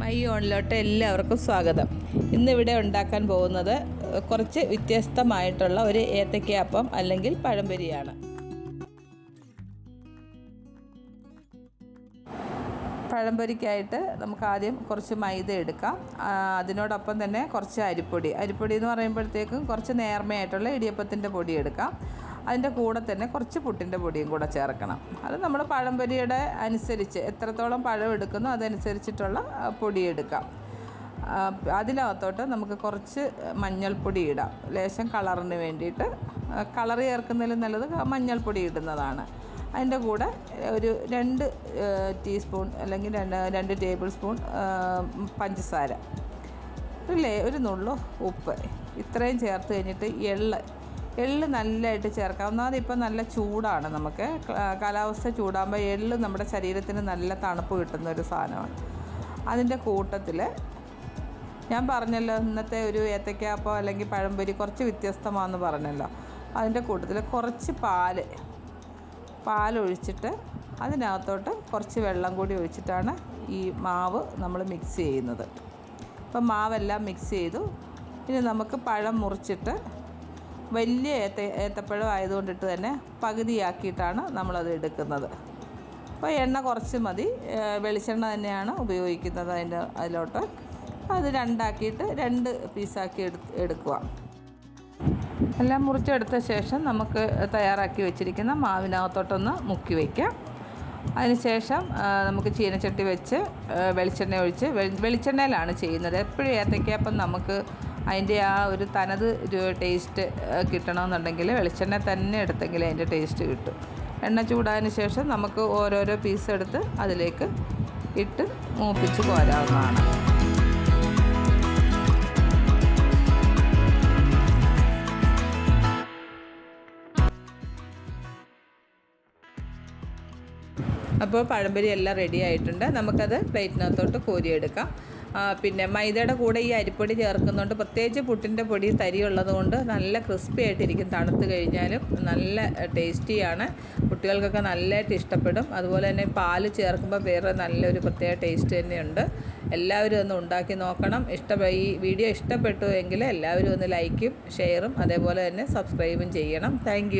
My ഓണിലോട്ട് എല്ലാവർക്കും സ്വാഗതം. ഇന്നിവിടെ ഉണ്ടാക്കാൻ പോകുന്നത് കുറച്ച് വ്യത്യസ്തമായിട്ടുള്ള ഒരു ഏത്തക്കയപ്പം അല്ലെങ്കിൽ പഴംപൊരിയാണ്. പഴംപൊരിക്കായിട്ട് നമുക്ക് ആദ്യം കുറച്ച് മൈദ എടുക്കാം. അതിനോടൊപ്പം തന്നെ കുറച്ച് അരിപ്പൊടി. അരിപ്പൊടി എന്ന് പറയുമ്പോഴത്തേക്കും കുറച്ച് നേർമയായിട്ടുള്ള ഇടിയപ്പത്തിന്റെ പൊടി എടുക്കാം. അതിന്റെ കൂടെ തന്നെ കുറച്ച് പുട്ടിന്റെ പൊടിയും കൂടെ ചേർക്കണം. അത് നമ്മൾ പഴംപൊരിയുടെ അനുസരിച്ച് എത്രത്തോളം പഴം എടുക്കുന്നോ അതനുസരിച്ചിട്ടുള്ള പൊടി എടുക്കാം. അതിനകത്തോട്ട് നമുക്ക് കുറച്ച് മഞ്ഞൾപ്പൊടി ഇടാം. ലേശം കളറിന് വേണ്ടിയിട്ട് കളർ ചേർക്കുന്നതിലും നല്ലത് മഞ്ഞൾപ്പൊടി ഇടുന്നതാണ്. അതിന്റെ കൂടെ ഒരു രണ്ട് ടീസ്പൂൺ അല്ലെങ്കിൽ രണ്ട് രണ്ട് ടേബിൾ സ്പൂൺ പഞ്ചസാര. ഒരു ലേ ഒരു നുള്ളു ഉപ്പ്. ഇത്രയും ചേർത്ത് കഴിഞ്ഞിട്ട് എള്ള് എള്ള് നല്ലതായിട്ട് ചേർക്കാം. ഒന്നാമത് ഇപ്പം നല്ല ചൂടാണ് നമുക്ക്. കാലാവസ്ഥ ചൂടാകുമ്പോൾ എള്ള് നമ്മുടെ ശരീരത്തിന് നല്ല തണുപ്പ് കിട്ടുന്ന ഒരു സാധനമാണ്. അതിന്റെ കൂട്ടത്തിൽ ഞാൻ പറഞ്ഞല്ലോ ഇന്നത്തെ ഒരു ഏത്തയ്ക്കാപ്പോ അല്ലെങ്കിൽ പഴംപൊരി കുറച്ച് വ്യത്യസ്തമാണെന്ന് പറഞ്ഞല്ലോ. അതിന്റെ കൂട്ടത്തിൽ കുറച്ച് പാൽ പാലൊഴിച്ചിട്ട് അതിനകത്തോട്ട് കുറച്ച് വെള്ളം കൂടി ഒഴിച്ചിട്ടാണ് ഈ മാവ് നമ്മൾ മിക്സ് ചെയ്യുന്നത്. അപ്പം മാവെല്ലാം മിക്സ് ചെയ്തു. ഇനി നമുക്ക് പഴം മുറിച്ചിട്ട് വലിയ ഏത്ത ഏത്തപ്പഴം ആയതുകൊണ്ടിട്ട് തന്നെ പകുതിയാക്കിയിട്ടാണ് നമ്മളത് എടുക്കുന്നത്. അപ്പോൾ എണ്ണ കുറച്ച് മതി. വെളിച്ചെണ്ണ തന്നെയാണ് ഉപയോഗിക്കുന്നത് അതിന്റെ അതിലോട്ട്. അത് രണ്ടാക്കിയിട്ട് രണ്ട് പീസാക്കി എടു എടുക്കുക. എല്ലാം മുറിച്ചെടുത്ത ശേഷം നമുക്ക് തയ്യാറാക്കി വെച്ചിരിക്കുന്ന മാവിനകത്തോട്ടൊന്ന് മുക്കി വയ്ക്കാം. അതിനുശേഷം ശേഷം നമുക്ക് ചീനച്ചട്ടി വെച്ച് വെളിച്ചെണ്ണ ഒഴിച്ച് വെളിച്ചെണ്ണയിലാണ് ചെയ്യുന്നത്. എപ്പോഴും ഏത്തയ്ക്കപ്പം നമുക്ക് അതിന്റെ ആ ഒരു തനത് ടേസ്റ്റ് കിട്ടണമെന്നുണ്ടെങ്കിൽ വെളിച്ചെണ്ണ തന്നെ എടുത്തെങ്കിൽ അതിന്റെ ടേസ്റ്റ് കിട്ടും. എണ്ണ ചൂടായതിന് ശേഷം നമുക്ക് ഓരോരോ പീസ് എടുത്ത് അതിലേക്ക് ഇട്ട് മൂപ്പിച്ച് കോരാവുന്നതാണ്. അപ്പോൾ പഴംപൊരി എല്ലാം റെഡി ആയിട്ടുണ്ട്. നമുക്കത് പ്ലേറ്റിനകത്തോട്ട് കോരിയെടുക്കാം. പിന്നെ മൈദയുടെ കൂടെ ഈ അരിപ്പൊടി ചേർക്കുന്നതുകൊണ്ട് പ്രത്യേകിച്ച് പുട്ടിന്റെ പൊടി തരിയുള്ളത് കൊണ്ട് നല്ല ക്രിസ്പി ആയിട്ടിരിക്കും. തണുത്ത് കഴിഞ്ഞാലും നല്ല ടേസ്റ്റിയാണ്. കുട്ടികൾക്കൊക്കെ നല്ലതായിട്ട് ഇഷ്ടപ്പെടും. അതുപോലെ തന്നെ പാൽ ചേർക്കുമ്പോൾ വേറെ നല്ലൊരു പ്രത്യേക ടേസ്റ്റ് തന്നെയുണ്ട്. എല്ലാവരും ഒന്ന് ഉണ്ടാക്കി നോക്കണം. ഇഷ്ട ഈ വീഡിയോ ഇഷ്ടപ്പെട്ടു എങ്കിൽ എല്ലാവരും ഒന്ന് ലൈക്കും ഷെയറും അതേപോലെ തന്നെ സബ്സ്ക്രൈബും ചെയ്യണം. താങ്ക്